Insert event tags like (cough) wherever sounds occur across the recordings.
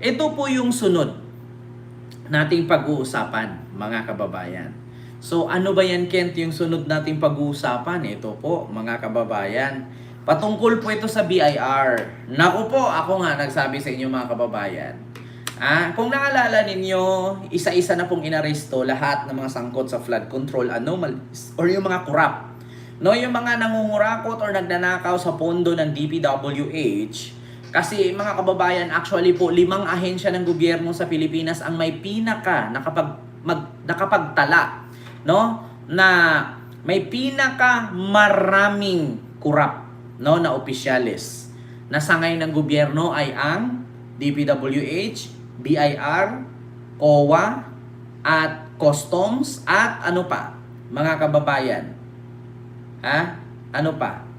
Ito po yung sunod nating pag-uusapan, mga kababayan. So ano ba yan, Kent, yung sunod nating pag-uusapan? Ito po, mga kababayan. Patungkol po ito sa BIR. Naku po, ako nga nagsabi sa inyo mga kababayan. Ah, kung naalala ninyo, isa-isa na pong inaresto lahat ng mga sangkot sa flood control anomalies or yung mga corrupt. No, yung mga nangungurakot or nagnanakaw sa pondo ng DPWH kasi mga kababayan, actually po limang ahensya ng gobyerno sa Pilipinas ang may pinaka nakapag mag, nakapagtala, no? Na may pinaka maraming corrupt, no, na opisyalis. Na sangay ng gobyerno ay ang DPWH, BIR, COA, at Customs, at ano pa, mga kababayan. Ha? Ano pa?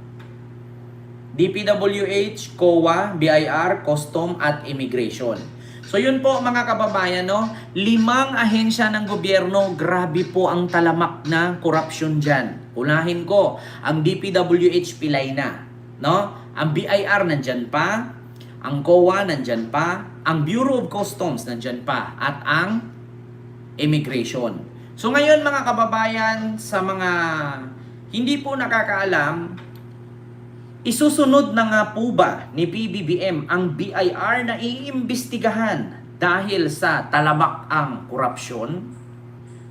DPWH, COA, BIR, Custom at Immigration. So yun po mga kababayan, no? limang ahensya ng gobyerno, grabe po ang talamak na corruption dyan. Unahin ko, ang DPWH pilay na. No? Ang BIR nandyan pa, ang COA nandyan pa, ang Bureau of Customs nandyan pa, at ang Immigration. So ngayon mga kababayan, sa mga hindi po nakakaalam, Isusunod na nga po ba ni PBBM ang BIR na iimbestigahan dahil sa talamak ang korupsyon?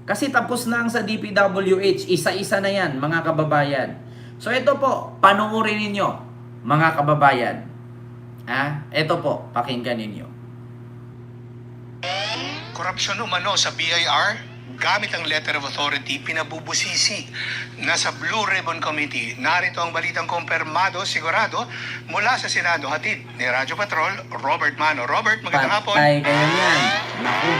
Kasi tapos na ang sa DPWH, isa-isa na yan mga kababayan. So ito po, panuorin ninyo mga kababayan. Ha? Ito po, pakinggan ninyo. Korupsyon umano sa BIR, gamit ang letter of authority, pinabubusisi. Nasa Blue Ribbon Committee, narito ang balitang kumpirmado, sigurado, mula sa Senado, hatid ni Radyo Patrol, Robert Mano. Robert, magandang hapon. Patay kayo yan. Naku.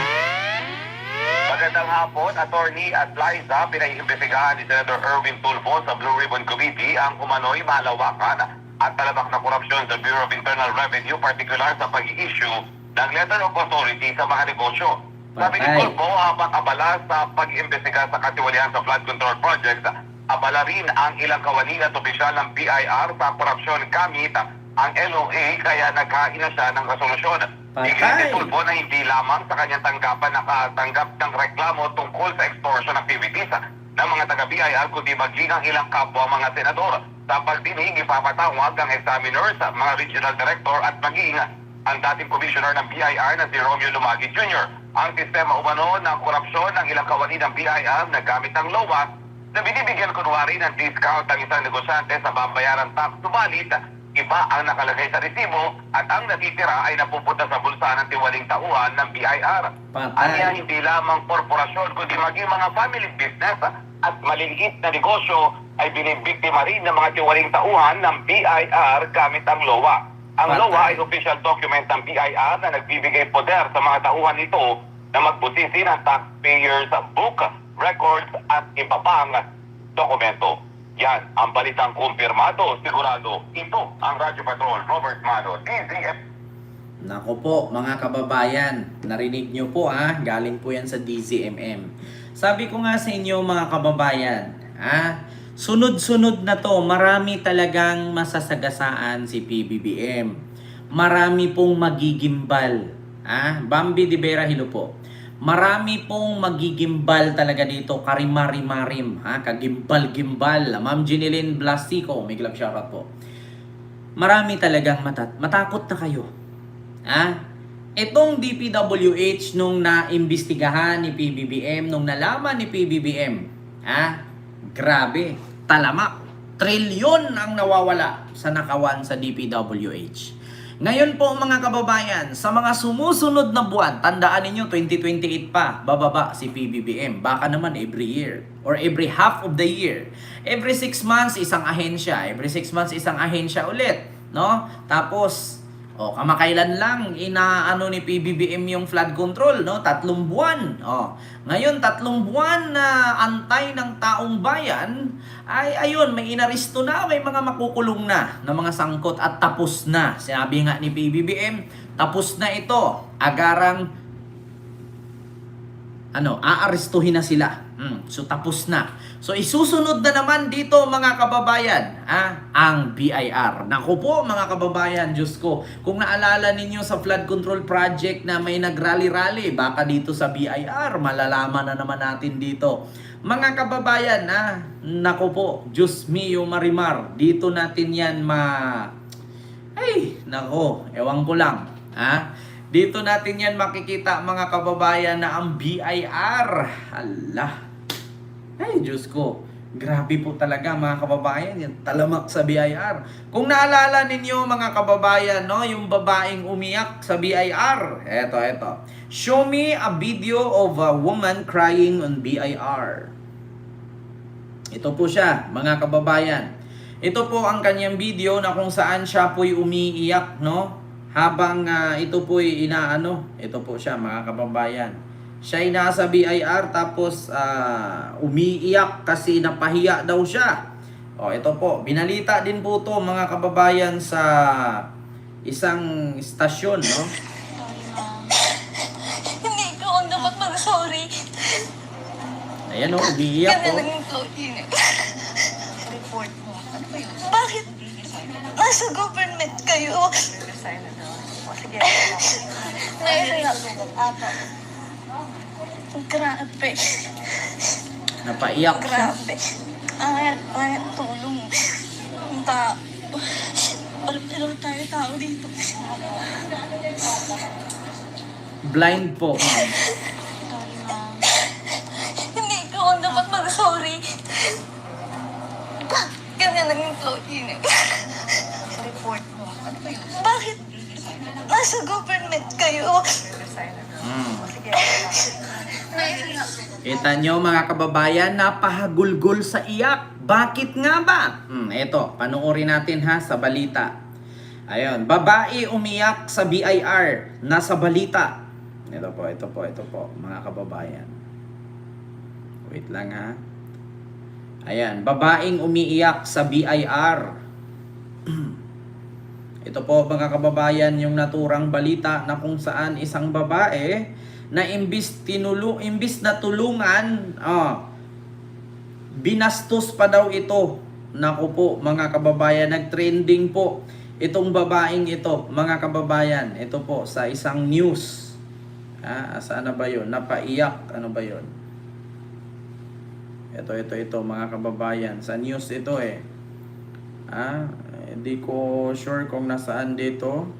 Magandang hapon, Attorney at Liza. Pinaiimbestigahan ni Senator Erwin Tulfo sa Blue Ribbon Committee ang umano'y malawakan at talabak na korupsyon sa Bureau of Internal Revenue, particular sa pag-i-issue ng letter of authority sa mga negosyo. Sabi ni Patay. Habang abala sa pag-iimbestiga sa katiwalian sa flood control project, abala rin ang ilang kawani at opisyal ng BIR sa korupsyon gamit ang LOA kaya naghain na siya ng resolusyon. Patay. Iglesia ni Tulfo na hindi lamang sa kanyang tanggapan nakatanggap ng reklamo tungkol sa extortion activities ng mga taga-BIR kundi maging ang ilang kapwa mga senador. Sa pagdinig, ipapatawag ang examiners, mga regional director at maging ang dating commissioner ng BIR na si Romeo Lumagi Jr. Ang sistema umano ng korupsyon ng ilang kawani ng BIR na gamit ang LOA na binibigyan kunwari ng discount ang isang negosyante sa babayaran tax subalit iba ang nakalagay sa resibo at ang natitira ay napupunta sa bulsa ng tiwaling tauhan ng BIR. Anya hindi lamang korporasyon kundi maging mga family business at maliliit na negosyo ay binibiktima rin ng mga tiwaling tauhan ng BIR gamit ang LOA. Ang. LOA ay official document ng BIR na nagbibigay poder sa mga tauhan nito na magbusisi ng taxpayers book, records at iba pang dokumento. Yan ang balitang kumpirmado, sigurado. Ito ang Radyo Patrol, Robert Mano, DZF. Nako po, mga kababayan, narinig nyo po ha, galing po yan sa DZMM. Sabi ko nga sa inyo mga kababayan, ha, sunod-sunod na to, marami talagang masasagasaan si PBBM. Marami pong magigimbal. Ha? Bambi de Vera Hilo po. Marami pong magigimbal talaga dito, karimari-marim, ha? Kagimbal-gimbal. Ma'am Ginilyn Blasico, may glove shoutout po. Marami talagang matat matakot na kayo. Ha? Itong DPWH nung naimbestigahan ni PBBM, nung nalaman ni PBBM, ha? Grabe, talamak. Trilyon ang nawawala sa nakawan sa DPWH. Ngayon po mga kababayan, sa mga sumusunod na buwan, tandaan ninyo 2028 pa, bababa si PBBM. Baka naman every year or every half of the year. Every 6 months isang ahensya, every 6 months isang ahensya ulit, no? Tapos O, kamakailan lang inaano ni PBBM yung flood control, no? Tatlong buwan. O, ngayon tatlong buwan na antay ng taong bayan ay ayun, may inaristo na, may mga makukulong na ng mga sangkot at tapos na. Sinabi nga ni PBBM, tapos na ito. Agarang ano, aarestuhin na sila. Mm, so tapos na. So isusunod na naman dito mga kababayan, ah, ang BIR. Naku po mga kababayan, Diyos ko, kung naalala ninyo sa flood control project na may nagrally-rally, baka dito sa BIR, malalaman na naman natin dito. Mga kababayan, ah, naku po, Diyos mio Marimar, dito natin yan ma... Ay, nako, ewan ko lang. Ha? Dito natin yan makikita mga kababayan na ang BIR. Hala. Ay, Diyos ko. Grabe po talaga mga kababayan. Yan, talamak sa BIR. Kung naalala ninyo mga kababayan, no, yung babaeng umiyak sa BIR. Eto, eto. Show me a video of a woman crying on BIR. Ito po siya, mga kababayan. Ito po ang kanyang video na kung saan siya po'y umiiyak, no? Habang ah, ito po'y inaano, ito po siya, mga kababayan. Siya ay nasa BIR tapos ah, umiiyak kasi napahiya daw siya. O, ito po, binalita din po to mga kababayan sa isang istasyon, no? Hindi ko ako dapat mag-sorry. Ayan o, umiiyak Kaya o. naging employee. Report mo. Ano ba yun? Bakit? Nasa government kayo. Naiiyak. Grabe. Napaiyak siya. Grabe. Ay, ay, tulong. Ang tao. Pero tayo tao dito. Blind po. ma'am. Hindi ko ako dapat mag-sorry. Kaya naging employee. Report mo. Ano ba yun? Bakit? Nasa government kayo. Mm. Kita nyo mga kababayan, napahagulgol sa iyak. Bakit nga ba? Hmm, eto, panoorin natin ha sa balita. Ayun, babae umiyak sa BIR, nasa balita. Ito po, ito po, ito po, mga kababayan. Wait lang ha. Ayan, babaeng umiiyak sa BIR. (clears throat) Ito po mga kababayan yung naturang balita na kung saan isang babae na imbis tinulong imbis na tulungan ah, binastos pa daw ito. Naku po mga kababayan, nagtrending po itong babaeng ito, mga kababayan. Ito po sa isang news. Ah, saan na ba 'yon? Napaiyak, ano ba 'yon? Ito, ito, ito, mga kababayan. Sa news ito eh. Ah, hindi ko sure kung nasaan dito.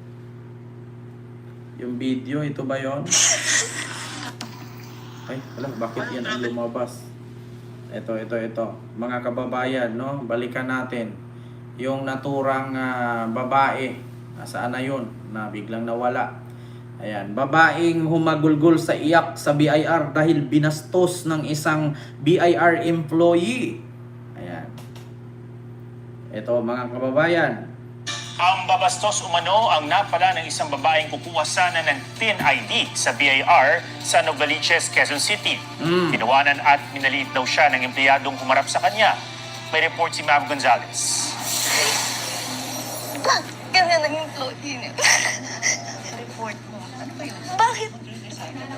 Yung video, ito ba yon? (laughs) Ay, wala, bakit yan ang lumabas? Ito, ito, ito. Mga kababayan, no? Balikan natin. Yung naturang ah, babae. Nasaan na yun? Na biglang nawala. Ayan, babaeng humagulgol sa iyak sa BIR dahil binastos ng isang BIR employee. Ito mga kababayan. Ang babastos umano ang napala ng isang babaeng kukuha sana ng TIN ID sa BIR sa Novaliches, Quezon City. Mm. Tinawanan at minaliit daw siya ng empleyadong humarap sa kanya. May report si Ma'am Gonzales. Kaya naging employee. Report mo. Ano ba yun? Bakit?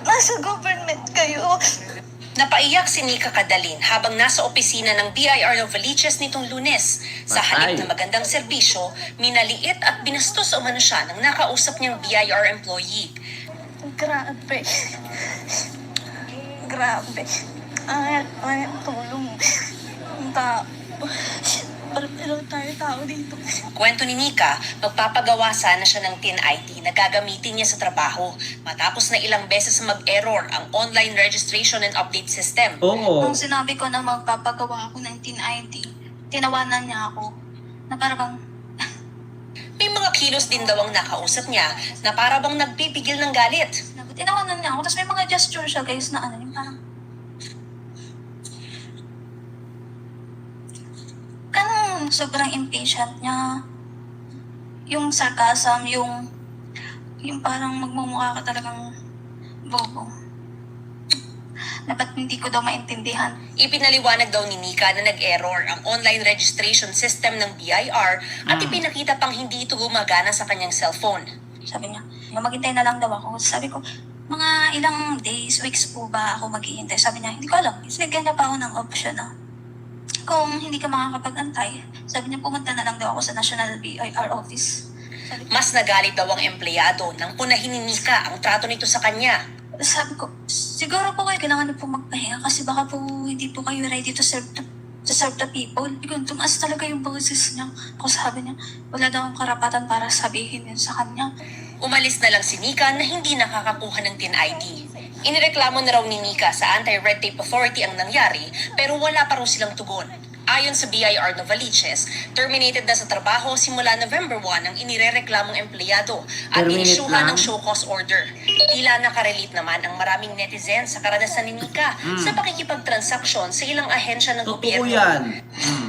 Nasa government kayo. Napaiyak si Nika Kadalin habang nasa opisina ng BIR Novaliches nitong lunes. Sa halip na magandang serbisyo, minaliit at binastos umano siya ng nakausap niyang BIR employee. Grabe. Grabe. Ay, ay, tulong. Ang tao. Pero tayo tao dito. Kwento ni Nika, magpapagawa sana siya ng TIN ID na gagamitin niya sa trabaho matapos na ilang beses mag-error ang online registration and update system. Oo. Nung sinabi ko na magpapagawa ako ng TIN ID, tinawanan niya ako na parang (laughs) May mga kilos din daw ang nakausap niya na para bang nagpipigil ng galit. Tinawanan niya ako. Tapos may mga gesture siya, guys, na ano, yung parang... sobrang impatient niya. Yung sarcasm, yung... Yung parang magmumukha ka talagang bobo. Dapat hindi ko daw maintindihan. Ipinaliwanag daw ni Nika na nag-error ang online registration system ng BIR at Mm. ipinakita pang hindi ito gumagana sa kanyang cellphone. Sabi niya, maghintay na lang daw ako. Sabi ko, mga ilang days, weeks po ba ako maghihintay? Sabi niya, hindi ko alam. Sinigyan niya pa ako ng option na kung hindi ka makakapag-antay, sabi niya pumunta na lang daw ako sa National BIR office. Sabi Mas nagalit daw ang empleyado nang punahin ni Nika ang trato nito sa kanya. sabi ko, siguro po kayo kailangan niyo po magpahinga kasi baka po hindi po kayo ready to serve the, to serve the people. Bigyan, tumaas talaga yung boses niya. Ako sabi niya, wala daw akong karapatan para sabihin yun sa kanya. Umalis na lang si Nika na hindi nakakakuha ng TIN ID. Inireklamo na raw ni Nika sa Anti-Red Tape Authority ang nangyari pero wala pa raw silang tugon. Ayon sa BIR Novaliches, terminated na sa trabaho simula November 1 ang inirereklamong empleyado at inisyuhan ng show cause order. Tila nakarelate naman ang maraming netizen sa karanasan ni Nika sa pakikipagtransaksyon sa ilang ahensya ng Totoo gobyerno. yan. Hmm.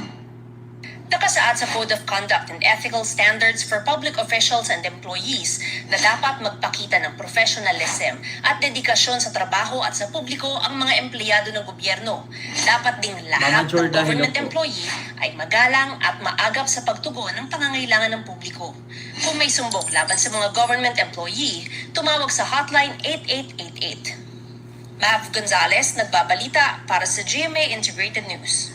Nakasaad sa Code of Conduct and Ethical Standards for Public Officials and Employees na dapat magpakita ng professionalism at dedikasyon sa trabaho at sa publiko ang mga empleyado ng gobyerno. Dapat ding lahat ng government employee ay magalang at maagap sa pagtugon ng pangangailangan ng publiko. Kung may sumbong laban sa mga government employee, tumawag sa hotline 8888. Mav Gonzalez, nagbabalita para sa GMA Integrated News.